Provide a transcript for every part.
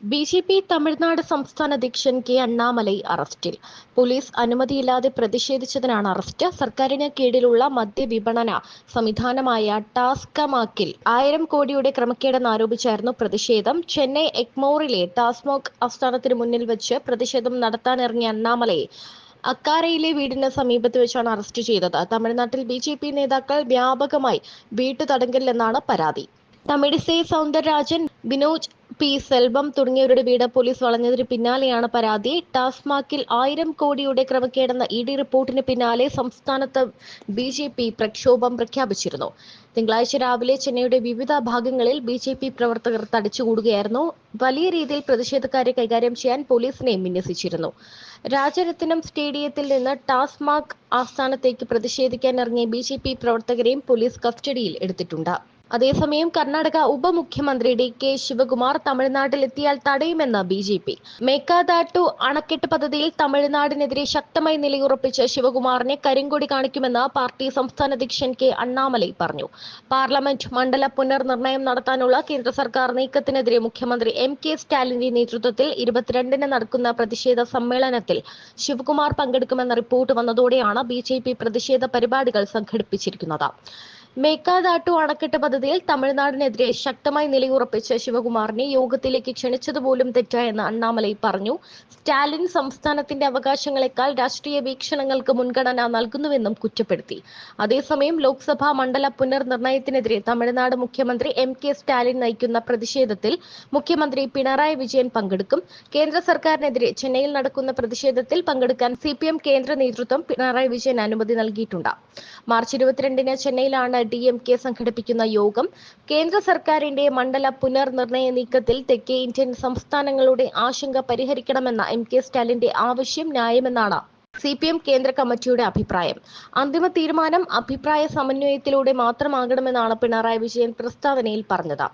B J P Tamil Nadu സംസ്ഥാന അധ്യക്ഷൻ K Annamalai അറസ്റ്റിൽ. പോലീസ് അനുമതിയില്ലാതെ പ്രതിഷേധിച്ചതിനാണ് അറസ്റ്റ്. സർക്കാരിന് കീഴിലുള്ള മദ്യവിപണന സംവിധാനമായ ടാസ്കമാക്കിൽ ആയിരം കോടിയുടെ ക്രമക്കേടെന്ന് ആരോപിച്ചായിരുന്നു പ്രതിഷേധം. ചെന്നൈ എക്മോറിലെ ടാസ്മോക് ആസ്ഥാനത്തിന് മുന്നിൽ വെച്ച് പ്രതിഷേധം നടത്താനിറങ്ങിയ അണ്ണാമലയെ അക്കാരയിലെ വീടിന് സമീപത്ത് വെച്ചാണ് അറസ്റ്റ് ചെയ്തത്. തമിഴ്നാട്ടിൽ ബി ജെ പി നേതാക്കൾ വ്യാപകമായി വീട്ടുതടങ്കലിലെന്നാണ് പരാതി. തമിഴിസൈ സൗന്ദരരാജൻ ബിനോജ് പി സെൽവം തുടങ്ങിയവരുടെ വീട് പോലീസ് വളഞ്ഞതിന് പിന്നാലെയാണ് പരാതി. ടാസ്മാക്കിൽ ആയിരം കോടിയുടെ ക്രമക്കേടെന്ന ഇ ഡി റിപ്പോർട്ടിന് പിന്നാലെ സംസ്ഥാനത്ത് ബി ജെ പി പ്രക്ഷോഭം പ്രഖ്യാപിച്ചിരുന്നു. തിങ്കളാഴ്ച രാവിലെ ചെന്നൈയുടെ വിവിധ ഭാഗങ്ങളിൽ ബി ജെ പി പ്രവർത്തകർ തടിച്ചുകൂടുകയായിരുന്നു. വലിയ രീതിയിൽ പ്രതിഷേധക്കാരെ കൈകാര്യം ചെയ്യാൻ പോലീസിനെ വിന്യസിച്ചിരുന്നു. രാജരത്നം സ്റ്റേഡിയത്തിൽ നിന്ന് ടാസ്മാക് ആസ്ഥാനത്തേക്ക് പ്രതിഷേധിക്കാൻ ഇറങ്ങിയ ബി ജെ പി പ്രവർത്തകരെയും പോലീസ് കസ്റ്റഡിയിൽ എടുത്തിട്ടുണ്ട്. അതേസമയം കർണാടക ഉപമുഖ്യമന്ത്രി ഡി കെ ശിവകുമാർ തമിഴ്നാട്ടിൽ എത്തിയാൽ തടയുമെന്ന് ബി ജെ പി. മേക്കാദാട്ടു അണക്കെട്ട് പദ്ധതിയിൽ തമിഴ്നാടിനെതിരെ ശക്തമായി നിലയുറപ്പിച്ച് ശിവകുമാറിനെ കരിങ്കൊടി കാണിക്കുമെന്ന് പാർട്ടി സംസ്ഥാന അധ്യക്ഷൻ കെ അണ്ണാമലൈ പറഞ്ഞു. പാർലമെന്റ് മണ്ഡല പുനർനിർണയം നടത്താനുള്ള കേന്ദ്ര സർക്കാർ നീക്കത്തിനെതിരെ മുഖ്യമന്ത്രി എം കെ സ്റ്റാലിന്റെ നേതൃത്വത്തിൽ ഇരുപത്തിരണ്ടിന് നടക്കുന്ന പ്രതിഷേധ സമ്മേളനത്തിൽ ശിവകുമാർ പങ്കെടുക്കുമെന്ന റിപ്പോർട്ട് വന്നതോടെയാണ് ബി പ്രതിഷേധ പരിപാടികൾ സംഘടിപ്പിച്ചിരിക്കുന്നത്. മേക്കാദാട്ടു അണക്കെട്ട് പദ്ധതിയിൽ തമിഴ്നാടിനെതിരെ ശക്തമായി നിലയുറപ്പിച്ച ശിവകുമാറിനെ യോഗത്തിലേക്ക് ക്ഷണിച്ചതുപോലും തെറ്റായെന്ന് അണ്ണാമലൈ പറഞ്ഞു. സ്റ്റാലിൻ സംസ്ഥാനത്തിന്റെ അവകാശങ്ങളെക്കാൾ രാഷ്ട്രീയ വീക്ഷണങ്ങൾക്ക് മുൻഗണന നൽകുന്നുവെന്നും കുറ്റപ്പെടുത്തി. അതേസമയം ലോക്സഭാ മണ്ഡല പുനർനിർണയത്തിനെതിരെ തമിഴ്നാട് മുഖ്യമന്ത്രി എം കെ സ്റ്റാലിൻ നയിക്കുന്ന പ്രതിഷേധത്തിൽ മുഖ്യമന്ത്രി പിണറായി വിജയൻ പങ്കെടുക്കും. കേന്ദ്ര സർക്കാരിനെതിരെ ചെന്നൈയിൽ നടക്കുന്ന പ്രതിഷേധത്തിൽ പങ്കെടുക്കാൻ സി കേന്ദ്ര നേതൃത്വം പിണറായി വിജയൻ അനുമതി നൽകിയിട്ടുണ്ട്. മാർച്ച് ഇരുപത്തിരണ്ടിന് ചെന്നൈയിലാണ് ഡി എം കെ സംഘടിപ്പിക്കുന്ന യോഗം കേന്ദ്ര സർക്കാരിന്റെ മണ്ഡല പുനർനിർണയ നീക്കത്തിൽ തെക്കേ ഇന്ത്യൻ സംസ്ഥാനങ്ങളുടെ ആശങ്ക പരിഹരിക്കണമെന്ന എം കെ സ്റ്റാലിന്റെ ആവശ്യം ന്യായമെന്നാണ് സി പി എം കേന്ദ്ര കമ്മിറ്റിയുടെ അഭിപ്രായം. അന്തിമ തീരുമാനം അഭിപ്രായ സമന്വയത്തിലൂടെ മാത്രമാകണമെന്നാണ് പിണറായി വിജയൻ പ്രസ്താവനയിൽ പറഞ്ഞത്.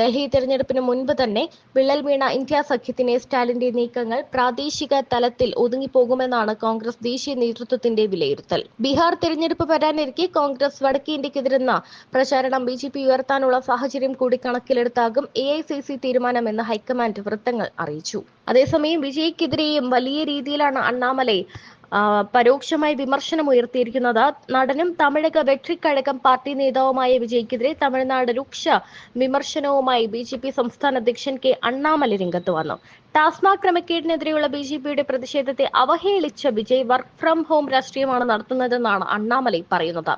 ഡൽഹി തെരഞ്ഞെടുപ്പിന് മുൻപ് തന്നെ വിള്ളൽ വീണ ഇന്ത്യ സഖ്യത്തിനെ സ്റ്റാലിന്റെ നീക്കങ്ങൾ പ്രാദേശിക തലത്തിൽ ഒതുങ്ങിപ്പോകുമെന്നാണ് കോൺഗ്രസ് ദേശീയ നേതൃത്വത്തിന്റെ വിലയിരുത്തൽ. ബീഹാർ തെരഞ്ഞെടുപ്പ് വരാനിരിക്കെ കോൺഗ്രസ് വടക്കേ ഇന്ത്യക്കെതിരുന്ന പ്രചാരണം ബി ജെ പി ഉയർത്താനുള്ള സാഹചര്യം കൂടി കണക്കിലെടുത്താകും എ ഐ സി സി തീരുമാനമെന്ന് ഹൈക്കമാൻഡ് വൃത്തങ്ങൾ അറിയിച്ചു. അതേസമയം വിജയ്ക്കെതിരെയും വലിയ രീതിയിലാണ് അണ്ണാമലൈ പരോക്ഷമായി വിമർശനം ഉയർത്തിയിരിക്കുന്നത് നടനും തമിഴക വെട്രിക്കഴകം പാർട്ടി നേതാവുമായ വിജയ്ക്കെതിരെ തമിഴ്നാട് രൂക്ഷ വിമർശനവുമായി ബി ജെ പി സംസ്ഥാന അധ്യക്ഷൻ കെ അണ്ണാമല രംഗത്ത് വന്നു. ടാസ്മാക് ക്രമക്കേടിനെതിരെയുള്ള ബി ജെ പിയുടെ പ്രതിഷേധത്തെ അവഹേളിച്ച വിജയ് വർക്ക് ഫ്രം ഹോം രാഷ്ട്രീയമാണ് നടത്തുന്നതെന്നാണ് അണ്ണാമലൈ പറയുന്നത്.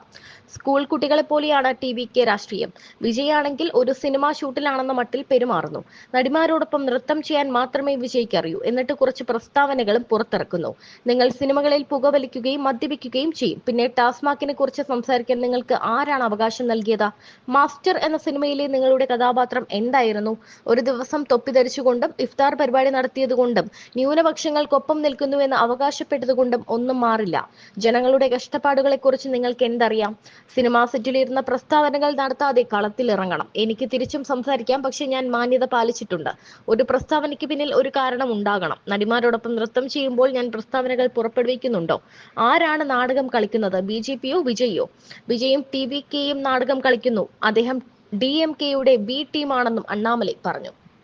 സ്കൂൾ കുട്ടികളെ പോലെയാണ് ടി വി കെ രാഷ്ട്രീയം വിജയാണെങ്കിൽ ഒരു സിനിമാ ഷൂട്ടിലാണെന്ന മട്ടിൽ പെരുമാറുന്നു. നടിമാരോടൊപ്പം നൃത്തം ചെയ്യാൻ മാത്രമേ വിജയ്ക്ക് അറിയൂ. എന്നിട്ട് കുറച്ച് പ്രസ്താവനകളും പുറത്തിറക്കുന്നു. നിങ്ങൾ സിനിമകളിൽ പുകവലിക്കുകയും മദ്യപിക്കുകയും ചെയ്യും. പിന്നെ ടാസ്മാക്കിനെ കുറിച്ച് സംസാരിക്കാൻ നിങ്ങൾക്ക് ആരാണ് അവകാശം നൽകിയത്? മാസ്റ്റർ എന്ന സിനിമയിലെ നിങ്ങളുടെ കഥാപാത്രം എന്തായിരുന്നു? ഒരു ദിവസം തൊപ്പി ധരിച്ചുകൊണ്ടും ഇഫ്താർ പരിപാടി നടത്തിയതുകൊണ്ടും ന്യൂനപക്ഷങ്ങൾക്കൊപ്പം നിൽക്കുന്നുവെന്ന് അവകാശപ്പെട്ടതുകൊണ്ടും ഒന്നും മാറില്ല. ജനങ്ങളുടെ കഷ്ടപ്പാടുകളെ കുറിച്ച് നിങ്ങൾക്ക് എന്തറിയാം? സിനിമാ സെറ്റിലിരുന്ന പ്രസ്താവനകൾ നടത്താതെ കളത്തിലിറങ്ങണം. എനിക്ക് തിരിച്ചും സംസാരിക്കാം. പക്ഷെ ഞാൻ മാന്യത പാലിച്ചിട്ടുണ്ട്. ഒരു പ്രസ്താവനയ്ക്ക് പിന്നിൽ ഒരു കാരണം ഉണ്ടാകണം. നടിമാരോടൊപ്പം നൃത്തം ചെയ്യുമ്പോൾ ഞാൻ പ്രസ്താവനകൾ പുറപ്പെടുവിക്കുന്നുണ്ടോ? ആരാണ് നാടകം കളിക്കുന്നത്? ബി ജെ പിയോ വിജയോ വിജയും ടി വി കെയും നാടകം കളിക്കുന്നു. അദ്ദേഹം ഡി എം കെയുടെ ബി ടീമാണെന്നും അണ്ണാമലൈ പറഞ്ഞു.